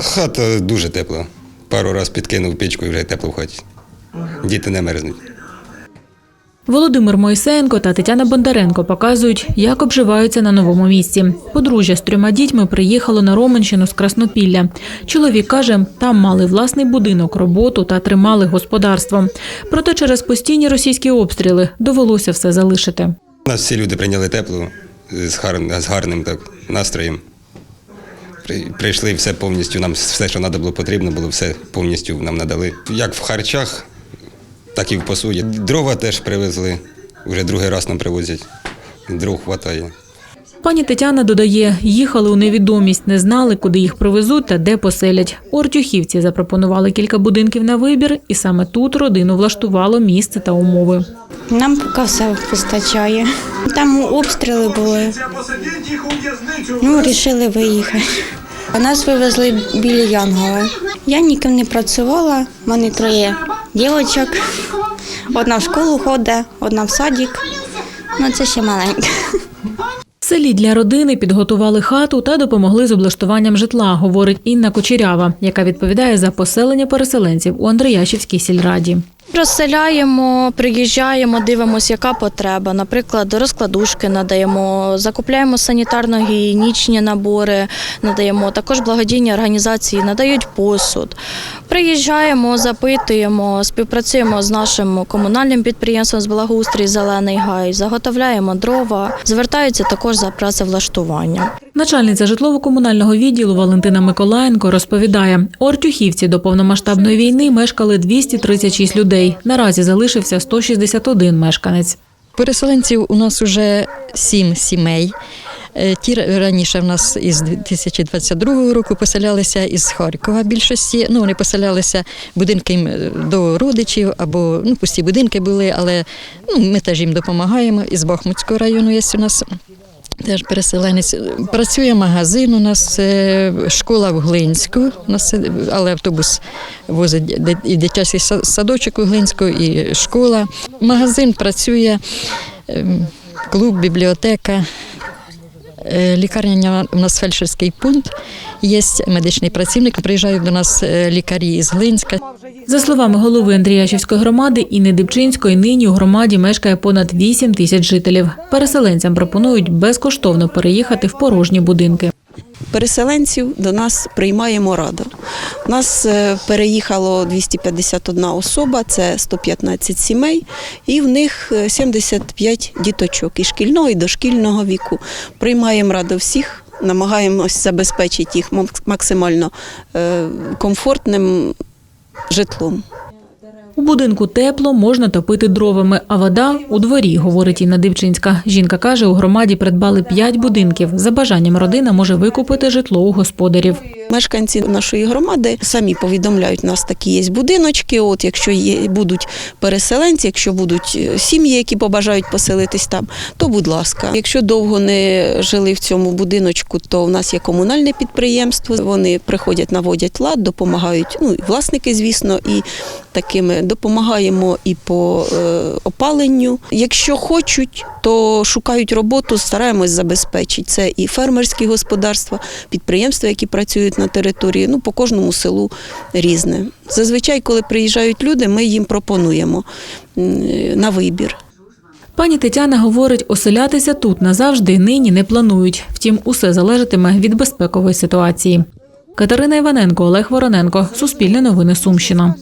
Хата дуже тепла. Пару разів підкинув пічку і вже тепло в хаті. Діти не мерзнуть. Володимир Мойсеєнко та Тетяна Бондаренко показують, як обживаються на новому місці. Подружжя з трьома дітьми приїхало на Роменщину з Краснопілля. Чоловік каже, там мали власний будинок, роботу та тримали господарство. Проте через постійні російські обстріли довелося все залишити. Нас всі люди прийняли тепло з гарним так, настроєм. При- Прийшли все повністю, нам все, що треба було потрібно, було все повністю нам надали. Як в харчах, так і в посуді. Дрова теж привезли, вже другий раз нам привозять. Дров вистачає. Пані Тетяна додає, їхали у невідомість, не знали, куди їх привезуть та де поселять. Ортюхівці запропонували кілька будинків на вибір, і саме тут родину влаштувало місце та умови. Нам поки все вистачає. Там обстріли були. Ну, вирішили виїхати. Нас вивезли біля Янгола. Я ніким не працювала, в мене троє дівчаток. Одна в школу ходить, одна в садик. Ну, це ще маленька. Селі для родини підготували хату та допомогли з облаштуванням житла, говорить Інна Кучерява, яка відповідає за поселення переселенців у Андреяшівській сільраді. Розселяємо, приїжджаємо, дивимося, яка потреба. Наприклад, розкладушки надаємо, закупляємо санітарно-гігієнічні набори, надаємо. Також благодійні організації надають посуд. Приїжджаємо, запитуємо, співпрацюємо з нашим комунальним підприємством з благоустрій Зелений гай, заготовляємо дрова, звертаються також за працевлаштуванням. Начальниця житлово-комунального відділу Валентина Миколаєнко розповідає, у Ортюхівці до повномасштабної війни мешкали 236 людей. Наразі залишився 161 мешканець. Переселенців у нас вже сім сімей. Е, Ті раніше в нас із 2022 року поселялися із Харкова більшості. Ну, вони поселялися будинки до родичів або ну, пусті будинки були, але ну, ми теж їм допомагаємо. Із Бахмутського району є у нас. Теж переселенець. Працює магазин, у нас е, школа в Глинську, е, але автобус возить і дитячий са- садочок у Глинську, і школа. Магазин працює, ем, клуб, бібліотека. Е, Лікарня у нас фельдшерський пункт, є медичний працівник. Приїжджають до нас е, лікарі із Глинська. За словами голови Андріяшівської громади Інни Дибчинської, нині у громаді мешкає понад 8 тисяч жителів. Переселенцям пропонують безкоштовно переїхати в порожні будинки. Переселенців до нас приймаємо радо. У нас е, переїхало 251 особа, це 115 сімей, і в них е, 75 діточок і шкільного, і дошкільного віку. Приймаємо радо всіх, намагаємось забезпечити їх максимально е, комфортним житлом. У будинку тепло, можна топити дровами, а вода у дворі, говорить Інна Дивчинська. Жінка каже, у громаді придбали п'ять будинків. За бажанням родина може викупити житло у господарів. Мешканці нашої громади самі повідомляють, у нас такі є будиночки. От якщо є будуть переселенці, якщо будуть е, сім'ї, які побажають поселитись там, то будь ласка. Якщо довго не жили в цьому будиночку, то в нас є комунальне підприємство. Вони приходять, наводять лад, допомагають. Ну і власники, звісно, і такими допомагаємо і по е, опаленню. Якщо хочуть, то шукають роботу, стараємось забезпечити. Це і фермерські господарства, підприємства, які працюють на території. Ну, по кожному селу різне. Зазвичай, коли приїжджають люди, ми їм пропонуємо на вибір. Пані Тетяна говорить, оселятися тут назавжди нині не планують. Втім, усе залежатиме від безпекової ситуації. Катерина Іваненко, Олег Вороненко, Суспільне новини Сумщина.